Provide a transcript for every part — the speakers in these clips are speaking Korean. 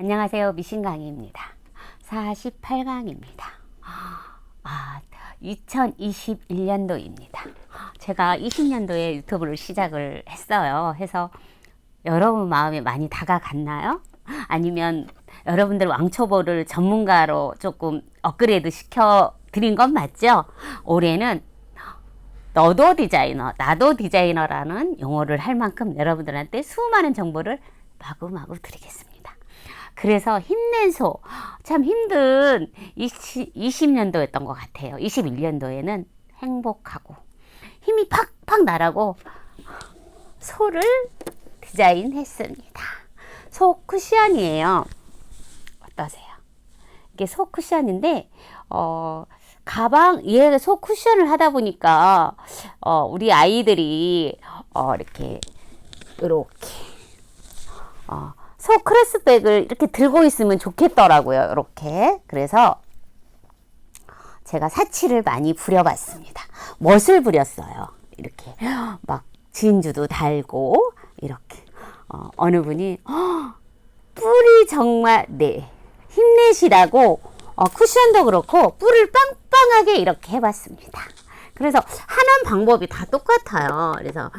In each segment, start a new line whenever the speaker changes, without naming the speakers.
안녕하세요. 미신강입니다. 48강입니다. 아, 2021년도입니다. 제가 20년도에 유튜브를 시작을 했어요. 해서 여러분 마음에 많이 다가갔나요? 아니면 여러분들 왕초보를 전문가로 조금 업그레이드 시켜 드린 건 맞죠? 올해는 너도 디자이너, 나도 디자이너라는 용어를 할 만큼 여러분들한테 수많은 정보를 마구마구 드리겠습니다. 그래서 힘낸 소, 참 힘든 20, 20년도였던 것 같아요. 21년도에는 행복하고 힘이 팍팍 나라고 소를 디자인했습니다. 소 쿠션이에요. 어떠세요? 이게 소 쿠션인데, 어, 가방, 얘소 쿠션을 하다 보니까, 어, 우리 아이들이, 어, 이렇게, 이렇게, 어, 소 크로스백을 이렇게 들고 있으면 좋겠더라고요. 이렇게. 그래서 제가 사치를 많이 부려봤습니다. 멋을 부렸어요. 이렇게 막 진주도 달고 이렇게 어, 어느 분이 "헉, 뿔이 정말 네 힘내시라고 어, 쿠션도 그렇고 뿔을 빵빵하게 이렇게 해봤습니다. 그래서 하는 방법이 다 똑같아요. 그래서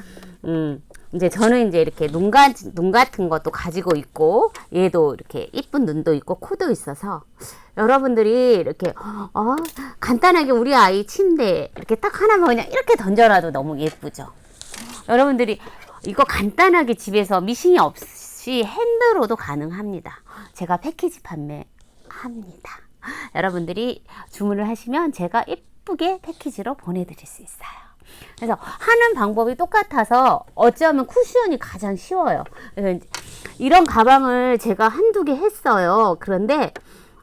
음 이제 저는 이제 이렇게 눈, 가, 눈 같은 것도 가지고 있고 얘도 이렇게 이쁜 눈도 있고 코도 있어서 여러분들이 이렇게 어 간단하게 우리 아이 침대 이렇게 딱 하나만 그냥 이렇게 던져놔도 너무 예쁘죠. 여러분들이 이거 간단하게 집에서 미싱이 없이 핸드로도 가능합니다. 제가 패키지 판매합니다. 여러분들이 주문을 하시면 제가 예쁘게 패키지로 보내드릴 수 있어요. 그래서 하는 방법이 똑같아서 어쩌면 쿠션이 가장 쉬워요. 이런 가방을 제가 한두 개 했어요. 그런데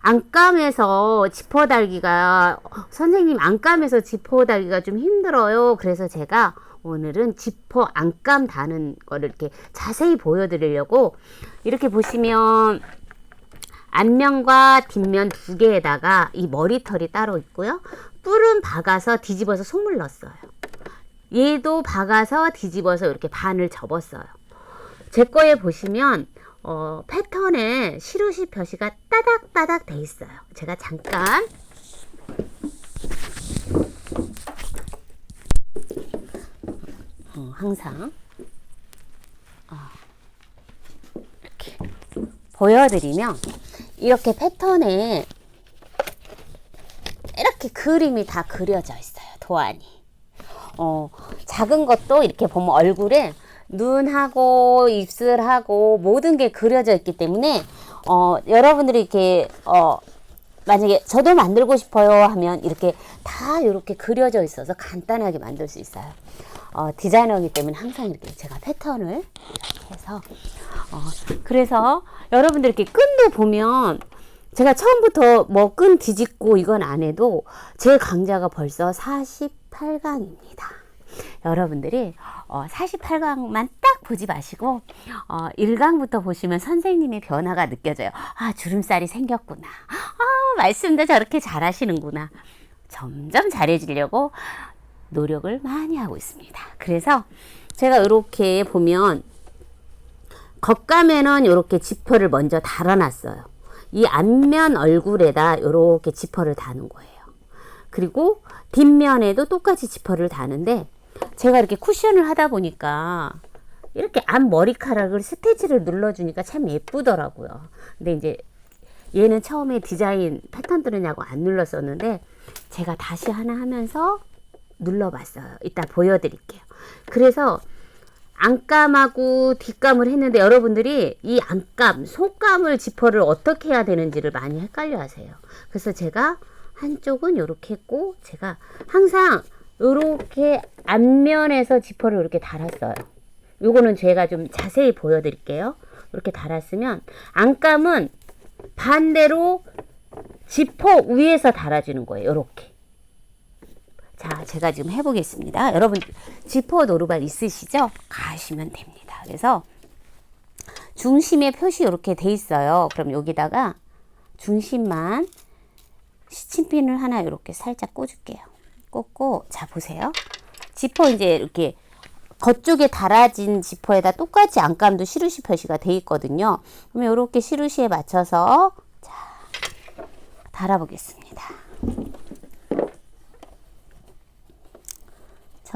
안감에서 지퍼 달기가 선생님 안감에서 지퍼 달기가 좀 힘들어요. 그래서 제가 오늘은 지퍼 안감 다는 거를 이렇게 자세히 보여드리려고 이렇게 보시면 앞면과 뒷면 두 개에다가 이 머리털이 따로 있고요. 뿔은 박아서 뒤집어서 소물 넣었어요. 얘도 박아서 뒤집어서 이렇게 반을 접었어요. 제 거에 보시면 어, 패턴에 시루시 표시가 따닥따닥 돼 있어요. 제가 잠깐 어, 항상 어, 이렇게 보여드리면 이렇게 패턴에 이렇게 그림이 다 그려져 있어요. 도안이. 어, 작은 것도 이렇게 보면 얼굴에 눈하고 입술하고 모든 게 그려져 있기 때문에 어, 여러분들이 이렇게 어, 만약에 저도 만들고 싶어요 하면 이렇게 다 이렇게 그려져 있어서 간단하게 만들 수 있어요. 어, 디자이너이기 때문에 항상 이렇게 제가 패턴을 해서 어, 그래서 여러분들 이렇게 끈도 보면 제가 처음부터 뭐 끈 뒤집고 이건 안 해도 제 강좌가 벌써 48강입니다. 여러분들이 어, 48강만 딱 보지 마시고 어, 1강부터 보시면 선생님의 변화가 느껴져요. 아 주름살이 생겼구나. 아 말씀도 저렇게 잘하시는구나. 점점 잘해지려고 노력을 많이 하고 있습니다. 그래서 제가 이렇게 보면 겉감에는 이렇게 지퍼를 먼저 달아놨어요. 이 앞면 얼굴에다 이렇게 지퍼를 다는 거예요. 그리고 뒷면에도 똑같이 지퍼를 다는데 제가 이렇게 쿠션을 하다 보니까 이렇게 앞 머리카락을 스테치를 눌러주니까 참 예쁘더라고요. 근데 이제 얘는 처음에 디자인 패턴 들으냐고 안 눌렀었는데 제가 다시 하나 하면서 눌러봤어요. 이따 보여드릴게요. 그래서 안감하고 뒷감을 했는데 여러분들이 이 안감, 속감을 지퍼를 어떻게 해야 되는지를 많이 헷갈려 하세요. 그래서 제가 한쪽은 이렇게 했고 제가 항상 이렇게 앞면에서 지퍼를 이렇게 달았어요. 요거는 제가 좀 자세히 보여드릴게요. 이렇게 달았으면 안감은 반대로 지퍼 위에서 달아주는 거예요. 이렇게. 자, 제가 지금 해보겠습니다. 여러분, 지퍼 노루발 있으시죠? 가시면 됩니다. 그래서 중심에 표시 이렇게 돼 있어요. 그럼 여기다가 중심만 시침핀을 하나 이렇게 살짝 꽂을게요. 꽂고, 자, 보세요. 지퍼 이제 이렇게 겉쪽에 달아진 지퍼에다 똑같이 안감도 시루시 표시가 돼 있거든요. 그러면 이렇게 시루시에 맞춰서 자 달아보겠습니다.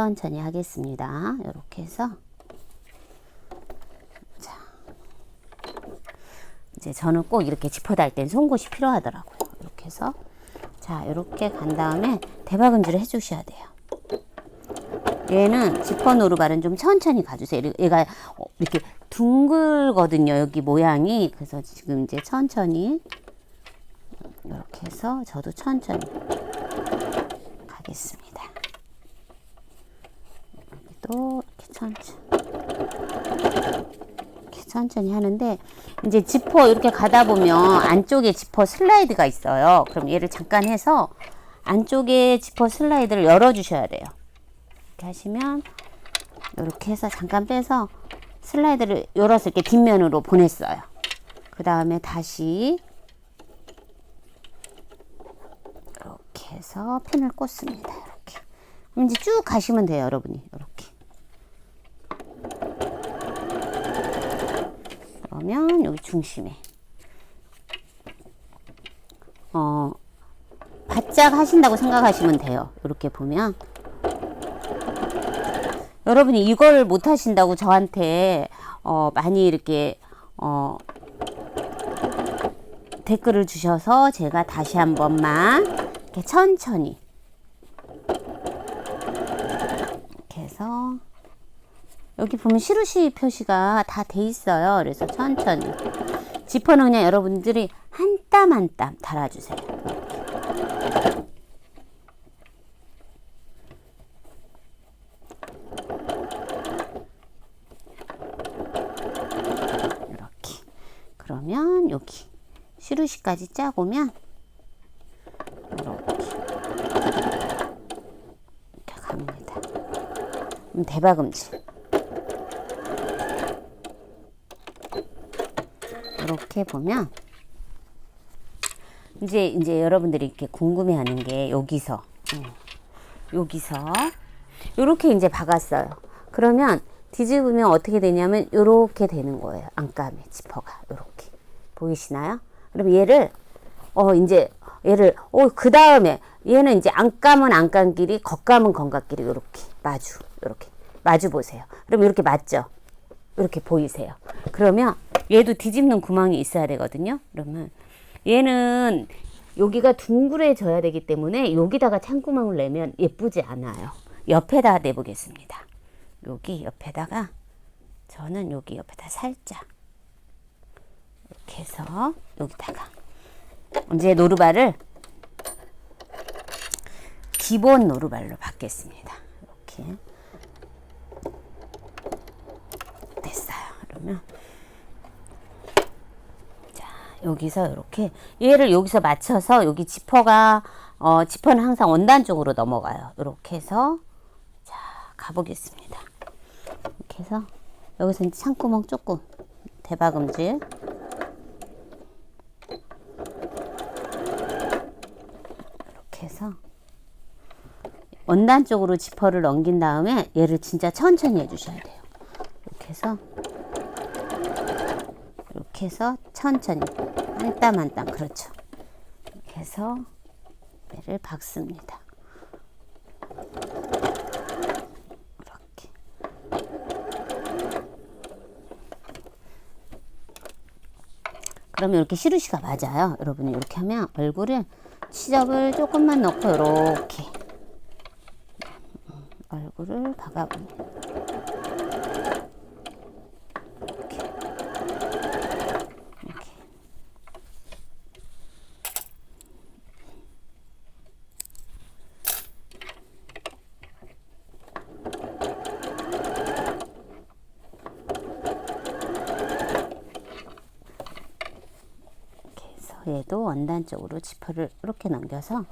천천히 하겠습니다. 이렇게 해서 자 이제 저는 꼭 이렇게 지퍼 달땐 송곳이 필요하더라고요. 이렇게 해서 자 이렇게 간 다음에 대박음질을 해주셔야 돼요. 얘는 지퍼 노루발은 좀 천천히 가주세요. 얘가 어, 이렇게 둥글거든요. 여기 모양이. 그래서 지금 이제 천천히 이렇게 해서 저도 천천히 가겠습니다. 여기도 이렇게 천천히 이렇게 천천히 하는데 이제 지퍼 이렇게 가다 보면 안쪽에 지퍼 슬라이드가 있어요. 그럼 얘를 잠깐 해서 안쪽에 지퍼 슬라이드를 열어 주셔야 돼요. 이렇게 하시면 이렇게 해서 잠깐 빼서 슬라이드를 열어서 이렇게 뒷면으로 보냈어요. 그 다음에 다시 이렇게 해서 핀을 꽂습니다. 이제 쭉 가시면 돼요, 여러분이. 이렇게. 그러면 여기 중심에 어 바짝 하신다고 생각하시면 돼요. 이렇게 보면 여러분이 이걸 못 하신다고 저한테 어, 많이 이렇게 어, 댓글을 주셔서 제가 다시 한 번만 이렇게 천천히 해서 여기 보면 시루시 표시가 다 돼 있어요. 그래서 천천히 지퍼는 그냥 여러분들이 한 땀 한 땀 달아주세요. 이렇게 그러면 여기 시루시까지 짜고면 이렇게 이렇게 갑니다. 그럼 대박음질 이렇게 보면 이제 이제 여러분들이 이렇게 궁금해하는 게 여기서 어, 여기서 이렇게 이제 박았어요. 그러면 뒤집으면 어떻게 되냐면 이렇게 되는 거예요. 안감에 지퍼가 이렇게 보이시나요? 그럼 얘를 어 이제 얘를 어그 다음에 얘는 이제 안감은 안감끼리 겉감은 겉감끼리 이렇게 마주 이렇게 마주 보세요. 그럼 이렇게 맞죠? 이렇게 보이세요. 그러면 얘도 뒤집는 구멍이 있어야 되거든요. 그러면 얘는 여기가 둥그레져야 되기 때문에 여기다가 찬구멍을 내면 예쁘지 않아요. 옆에다 내보겠습니다. 여기 옆에다가 저는 여기 옆에다 살짝 이렇게 해서 여기다가 이제 노루발을 기본 노루발로 받겠습니다. 이렇게 됐어요. 그러면 자 여기서 이렇게 얘를 여기서 맞춰서 여기 지퍼가 어, 지퍼는 항상 원단 쪽으로 넘어가요. 이렇게 해서 자 가보겠습니다. 이렇게 해서 여기서 이제 창구멍 조금 대박음질 이렇게 해서 원단 쪽으로 지퍼를 넘긴 다음에 얘를 진짜 천천히 해주셔야 돼요. 이렇게 해서 이렇게 해서 천천히 한 땀 한 땀 그렇죠. 이렇게 해서 얘를 박습니다. 이렇게 그러면 이렇게 시루시가 맞아요. 여러분이 이렇게 하면 얼굴을 치접을 조금만 넣고 이렇게 얼굴을 박아봅니다. 이렇게. 이렇게. 이렇게 얘도 원단 쪽으로 지퍼를 이렇게 넘겨서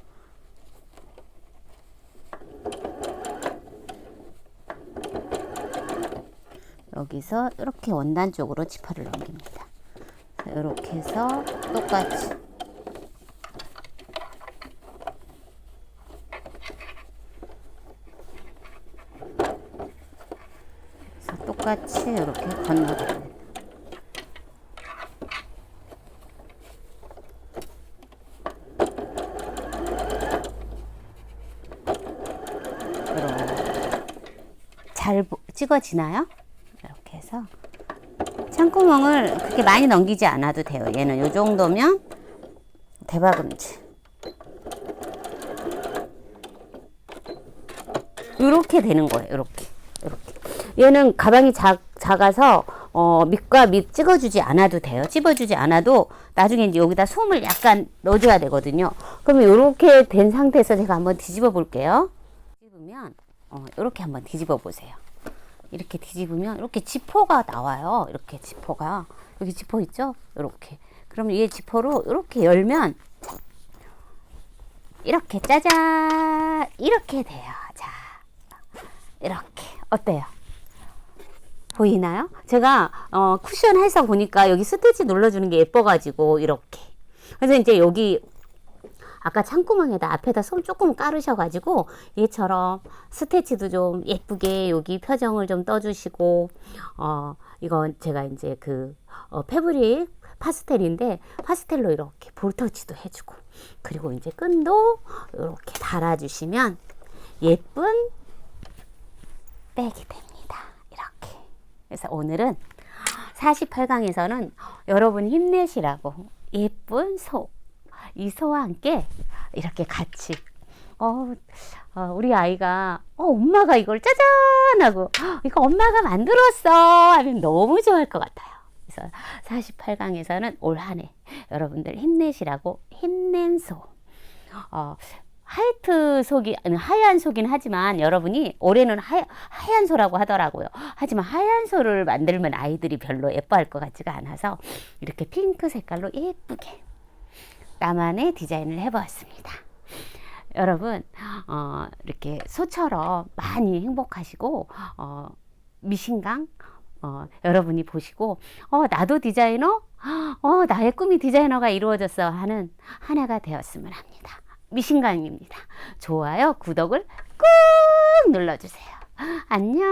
여기서 이렇게 원단 쪽으로 지퍼를 넘깁니다. 이렇게 해서 똑같이 똑같이 이렇게 돼. 이렇게. 잘 보- 찍어지나요? 이렇게 해서 창구멍을 그렇게 많이 넘기지 않아도 돼요. 얘는 이 정도면 대박음치. 이렇게 되는 거예요. 이렇게. 이렇게. 얘는 가방이 작, 작아서 어, 밑과 밑 찍어주지 않아도 돼요. 찝어주지 않아도 나중에 이제 여기다 솜을 약간 넣어줘야 되거든요. 그러면 이렇게 된 상태에서 제가 한번 뒤집어 볼게요. 뒤집으면 어, 이렇게 한번 뒤집어 보세요. 이렇게 뒤집으면 이렇게 지퍼가 나와요. 이렇게 지퍼가 여기 지퍼 있죠? 이렇게. 그럼 이 지퍼로 이렇게 열면 이렇게 짜잔 이렇게 돼요. 자, 이렇게 어때요? 보이나요? 제가 어, 쿠션 해서 보니까 여기 스티치 눌러주는 게 예뻐가지고 이렇게. 그래서 이제 여기 아까 창구멍에다 앞에다 솜 조금 깔으셔가지고 얘처럼 스티치도 좀 예쁘게 여기 표정을 좀 떠주시고 어 이건 제가 이제 그 어, 패브릭 파스텔인데 파스텔로 이렇게 볼터치도 해주고 그리고 이제 끈도 이렇게 달아주시면 예쁜 백이 됩니다. 이렇게. 그래서 오늘은 48강에서는 여러분 힘내시라고 예쁜 소, 이 소와 함께 이렇게 같이 어, 어, 우리 아이가 어, 엄마가 이걸 짜잔 하고 "헉, 이거 엄마가 만들었어 하면 너무 좋아할 것 같아요. 그래서 48강에서는 올 한해 여러분들 힘내시라고 힘낸 소. 어, 화이트 속이 하얀 속긴 하지만 여러분이 올해는 하, 하얀 소라고 하더라고요. 하지만 하얀 소를 만들면 아이들이 별로 예뻐할 것 같지가 않아서 이렇게 핑크 색깔로 예쁘게 나만의 디자인을 해보았습니다. 여러분 어, 이렇게 소처럼 많이 행복하시고 어, 미신강 어, 여러분이 보시고 어, 나도 디자이너 어, 나의 꿈이 디자이너가 이루어졌어 하는 한 해가 되었으면 합니다. 미신강입니다. 좋아요, 구독을 꾹 눌러주세요. 안녕.